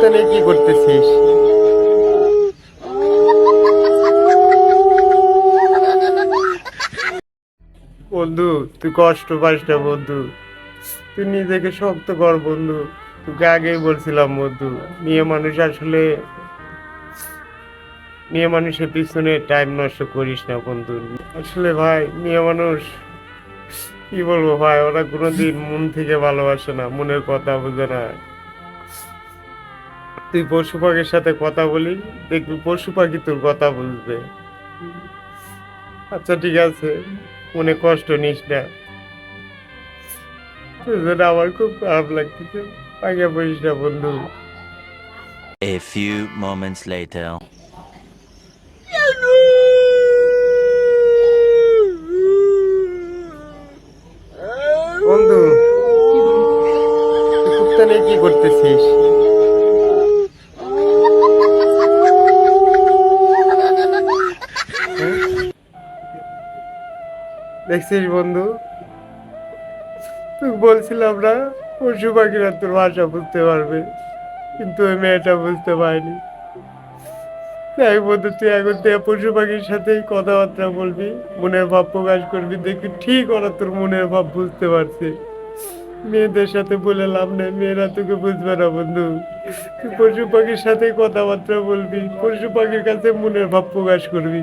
কুত্তানে কি করতেছিস? বন্ধু, তুই কষ্ট পাস না বন্ধু। তুই নিজেকে শক্ত কর বন্ধু। তোকে আগেই বলছিলাম বন্ধু, মেয়ে মানুষ আসলে, মেয়ে মানুষের পিছনে টাইম নষ্ট করিস না বন্ধু। আসলে ভাই, মেয়ে মানুষ, কি বলব ভাই, ওরা কোনোদিন মন থেকে ভালোবাসে না, মনের কথা বুঝে না। তুই পশু পাখির সাথে কথা বলি দেখবি পশু পাখি তোর কথা বুঝবে। আচ্ছা ঠিক আছে মনে কষ্ট নিস না। আমার খুব খারাপ লাগতেছে পাখা বলিস না বন্ধু। A few moments later. বন্ধু তুই কি করতেছিস? দেখছিস বন্ধু? তুই বলছিলাম না, পশু পাখিরা তোর ভাষা বুঝতে পারবে, কিন্তু ওই মেয়েটা বুঝতে পারেনি। তাই বন্ধু, তুই এখন থেকে পশু পাখির সাথেই কথাবার্তা বলবি, মনের ভাব প্রকাশ করবি, দেখবি ঠিক ওরা তোর মনের ভাব বুঝতে পারছে। মেয়েদের সাথে বলে লাভ নেই, মেয়েরা তোকে বুঝবে না বন্ধু। তুই পশু পাখির সাথেই কথাবার্তা বলবি, পশু পাখির কাছে মনের ভাব প্রকাশ করবি।